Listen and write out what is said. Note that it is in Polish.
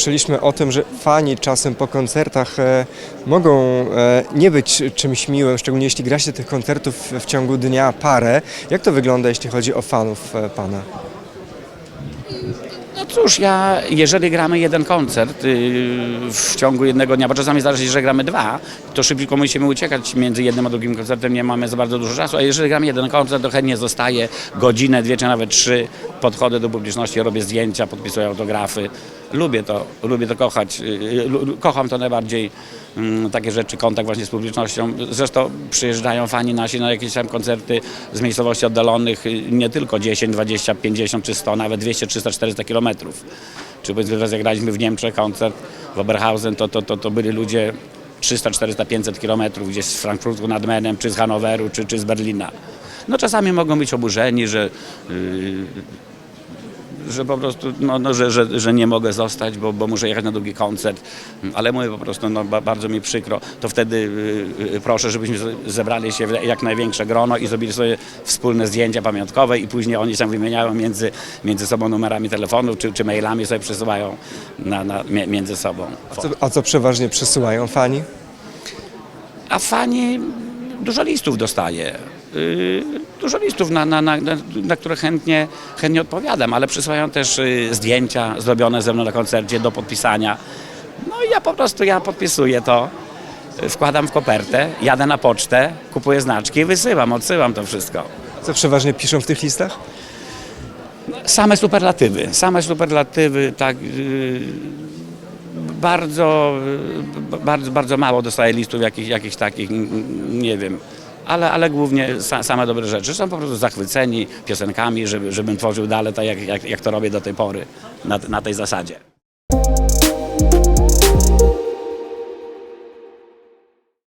słyszeliśmy o tym, że fani czasem po koncertach e, mogą e, nie być czymś miłym, szczególnie jeśli gra się tych koncertów w, ciągu dnia parę. Jak to wygląda, jeśli chodzi o fanów e, pana? No cóż, ja, jeżeli gramy jeden koncert yy, w ciągu jednego dnia, bo czasami zdarzy się, że gramy dwa, to szybko musimy uciekać między jednym a drugim koncertem, nie mamy za bardzo dużo czasu, a jeżeli gramy jeden koncert, to chętnie zostaje godzinę, dwie czy nawet trzy, podchodzę do publiczności, robię zdjęcia, podpisuję autografy. Lubię to, lubię to kochać, yy, kocham to najbardziej, mm, takie rzeczy, kontakt właśnie z publicznością. Zresztą przyjeżdżają fani nasi na jakieś tam koncerty z miejscowości oddalonych, y, nie tylko 10, 20, 50 czy 100, nawet 200, 300, 400 kilometrów. Czy powiedzmy, w Niemczech koncert w Oberhausen, to, to, to, to byli ludzie 300, 400, 500 kilometrów gdzieś z Frankfurtu nad Menem, czy z Hanoweru, czy, czy z Berlina. No czasami mogą być oburzeni, że, yy, że po prostu, no, no, że, że, że nie mogę zostać, bo, bo muszę jechać na drugi koncert, ale mówię po prostu, no ba, bardzo mi przykro, to wtedy y, y, proszę, żebyśmy ze- zebrali się w jak największe grono i zrobili sobie wspólne zdjęcia pamiątkowe i później oni się wymieniają między, między sobą numerami telefonów czy, czy mailami sobie przesyłają na, na, mie- między sobą. A co, a co przeważnie przysyłają fani? A fani dużo listów dostaje. Yy, Dużo listów, na, na, na, na, które chętnie, chętnie odpowiadam, ale przysyłają też yy, zdjęcia zrobione ze mną na koncercie do podpisania. No i ja po prostu ja podpisuję to, yy, wkładam w kopertę, jadę na pocztę, kupuję znaczki i wysyłam, odsyłam to wszystko. Co przeważnie piszą w tych listach? Same superlatywy, same superlatywy, tak. Yy, bardzo, bardzo, bardzo mało dostaję listów jakichś, jakichś takich, nie wiem. Ale, ale głównie sa, same dobre rzeczy. Są po prostu zachwyceni piosenkami, żeby, żebym tworzył dalej tak, jak, jak, jak to robię do tej pory, na, na tej zasadzie.